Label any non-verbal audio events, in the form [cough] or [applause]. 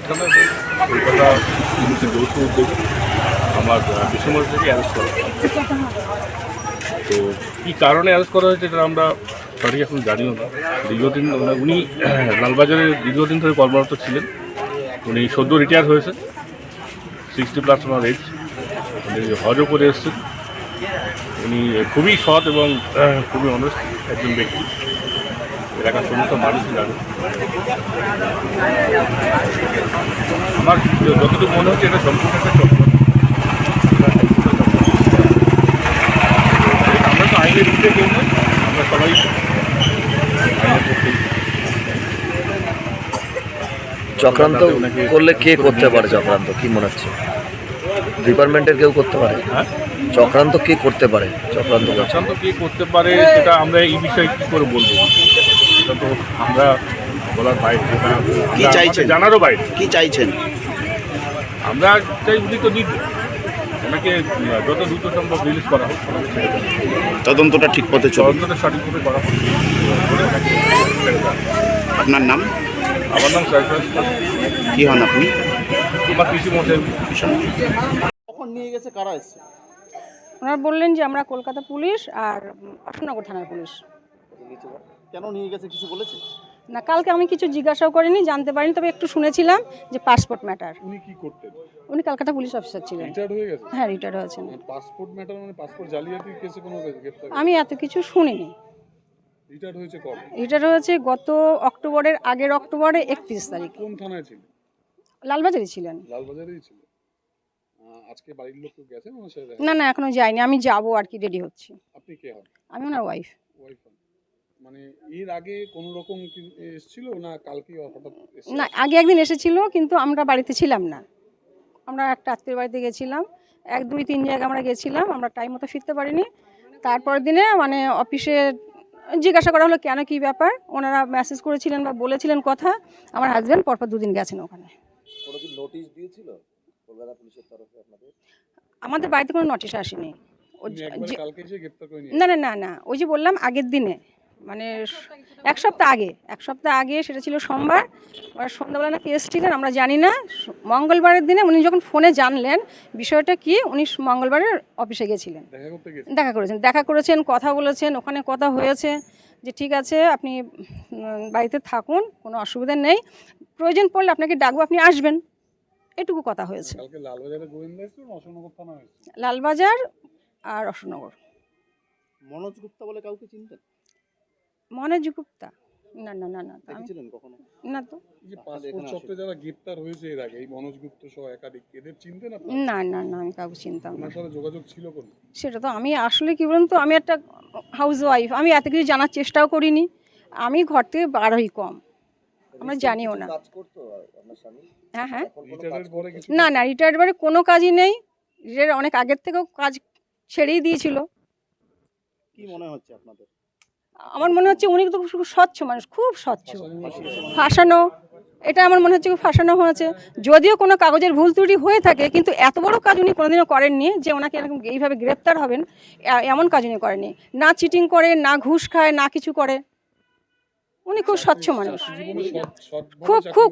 রানাঘাট কলকাতা পুলিশের যৌথ উদ্যোগে আমার থেকে অ্যারেস্ট করা তো কী কারণে অ্যারেস্ট করা হয়েছে এটা আমরা সঠিক এখন জানিও না। দীর্ঘদিন মানে উনি [clears throat] লালবাজারে দীর্ঘদিন ধরে কর্মরত ছিলেন। উনি সদ্য রিটায়ার হয়েছে। সিক্সটি প্লাস ওনার এজ উনি হজও করে এসেছেন। উনি খুবই সৎ এবং, [clears throat] খুবই অনেস্ট একজন ব্যক্তি। এলাকার সমস্ত মানুষ জানে আমার যতটুকু মনে হচ্ছে এটা সম্পূর্ণ একটা চক্র। আমরা তো আইনের দিকে কেউ নই আমরা সবাই চক্রান্ত করলে কে করতে পারে চক্রান্ত? কি মনে হচ্ছে? ডিপার্টমেন্টের কেউ করতে পারে? হ্যাঁ? চক্রান্ত কে করতে পারে? চক্রান্ত চক্রান্ত কে করতে পারে সেটা আমরা এই বিষয়ে কী করে বলব? সেটা তো আমরা বলার বাইরে। কি চাইছেন? জানারও বাইরে। কি চাইছেন? আমরা চাই উনি তো নির্দোষ। ওনাকে যত দ্রুত সম্ভব রিলিজ করা হোক। তদন্তটা ঠিক পথে চলুন তদন্তটা সঠিকভাবে করা হোক। আপনার নাম? আমার নাম কি হন আপনি? কৃষি মশাই। কখন নিয়ে গেছে? কারা এসছে? ওনারা বললেন যে আমরা কলকাতা পুলিশ আর অশোকনগর থানার পুলিশ। কেন নিয়ে গেছে? কিছু বলেছে? না কালকে আমি কিছু জিজ্ঞাসাও করিনি জানতে পারিনি তবে একটু শুনেছিলাম যে পাসপোর্ট ম্যাটার উনি কি করতেন? উনি কলকাতা পুলিশ অফিসার ছিলেন। রিটায়ার্ড হয়ে গেছে হ্যাঁ রিটায়ার হয়েছেন। পাসপোর্ট ম্যাটার মানে পাসপোর্ট জালিয়াতি কেসে কোনো গ্রেপ্তার আমি এত কিছু শুনিনি। রিটায়ার্ড হয়েছে কবে? রিটায়ার হয়েছে গত অক্টোবরের আগের অক্টোবরে একত্রিশ তারিখ। কোন থানায় ছিল লালবাজারে ছিলেন। লালবাজারেই ছিল আজকে বাড়ির লোক গেছে না না এখনও যাইনি আমি যাব আর কি রেডি হচ্ছি। আপনি কে হন? আমি ওনার ওয়াইফ মানে এর আগে কোন রকম এসেছিল না কালকে হঠাৎ না আগে একদিন এসেছিল কিন্তু আমরা বাড়িতে ছিলাম না। আমরা একটা আত্মীয় বাড়িতে গেছিলাম। এক দুই তিন জায়গায় আমরা গেছিলাম আমরা টাইম মতো ফিরতে পারিনি। তারপরের দিনে মানে অফিসে জিজ্ঞাসা করা হলো কেন কী ব্যাপার? ওনারা মেসেজ করেছিলেন বা বলেছিলেন কথা। আমার হাজব্যান্ড পরপর দুদিন গেছেন ওখানে। নোটিশ দিয়েছিল কলকাতা পুলিশের তরফে আপনাদের? আমাদের বাড়িতে কোনো নোটিশ আসেনি। না না না না। ওই যে বললাম আগের দিনে। মানে এক সপ্তাহ আগে এক সপ্তাহ আগে সেটা ছিল সোমবার আর সন্ধ্যাবেলা নাকি এসেছিলেন আমরা জানি না। মঙ্গলবারের দিনে উনি যখন ফোনে জানলেন বিষয়টা কি উনি মঙ্গলবারের অফিসে গেছিলেন। দেখা করতে গেছে দেখা করেছেন দেখা করেছেন কথা বলেছেন ওখানে কথা হয়েছে যে ঠিক আছে আপনি বাড়িতে থাকুন কোনো অসুবিধা নেই। প্রয়োজন পড়লে আপনাকে ডাকবো আপনি আসবেন। এটুকু কথা হয়েছে। লালবাজার আর অশোকনগর। মনোজ গুপ্তা বলে কাউকে চিনতেন? মনে গুপ্তা। না না না না আমি- দেখেছিলেন কখনো? না তো। এই যে পাসপোর্ট চক্রে যারা গ্রেপ্তার হয়েছে এর আগে এই মনোজ গুপ্ত সহ একাধিক এদের চিনতেন না না না আমি কাউকে চিনতাম না। সাথে যোগাযোগ ছিল কোন? সেটা তো আমি আসলে কি বলুন তো আমি একটা হাউস ওয়াইফ আমি এত কিছু জানার চেষ্টাও করিনি। আমি ঘর থেকে বার হই কম আমরা জানিও না। কাজ করতো আপনার স্বামী? হ্যাঁ হ্যাঁ। রিটায়ারের পরে কিছু না না রিটায়ার্ড বারে কোনো কাজই নেই। রিটায়ার অনেক আগের থেকেও কাজ ছেড়েই দিয়েছিল। কি মনে হচ্ছে আপনাদের? আমার মনে হচ্ছে উনি তো খুব স্বচ্ছ মানুষ খুব স্বচ্ছ। ফাঁসানো এটা আমার মনে হচ্ছে খুব ফাঁসানো হয়েছে। যদিও কোনো কাগজের ভুল ত্রুটি হয়ে থাকে কিন্তু এত বড় কাজ উনি কোনোদিনও করেননি যে ওনাকে এরকম এইভাবে গ্রেপ্তার হবেন এমন কাজ উনি করেননি। না চিটিং করে না ঘুষ খায় না কিছু করে। উনি খুব স্বচ্ছ মানুষ। খুব খুব